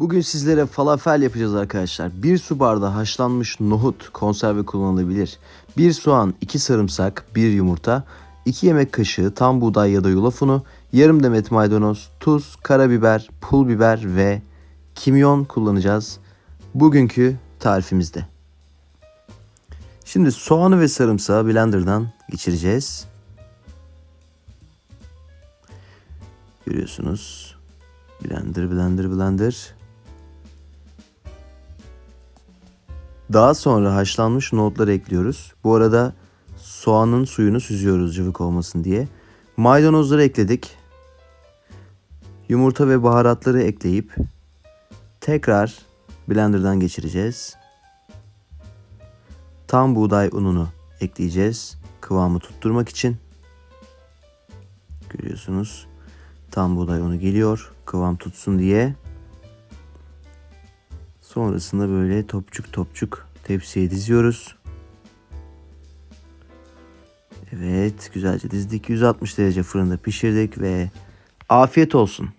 Bugün sizlere falafel yapacağız arkadaşlar. Bir su bardağı haşlanmış nohut konserve kullanılabilir. Bir soğan, iki sarımsak, bir yumurta, iki yemek kaşığı tam buğday ya da yulaf unu, yarım demet maydanoz, tuz, karabiber, pul biber ve kimyon kullanacağız. Bugünkü tarifimizde. Şimdi soğanı ve sarımsağı blenderdan geçireceğiz. Görüyorsunuz. Blender, blender, blender. Daha sonra haşlanmış nohutları ekliyoruz. Bu arada soğanın suyunu süzüyoruz cıvık olmasın diye. Maydanozları ekledik. Yumurta ve baharatları ekleyip tekrar blenderdan geçireceğiz. Tam buğday ununu ekleyeceğiz kıvamı tutturmak için. Görüyorsunuz. Tam buğday unu geliyor kıvam tutsun diye. Sonrasında böyle topçuk topçuk tepsiye diziyoruz. Evet güzelce dizdik 160 derece fırında pişirdik ve afiyet olsun.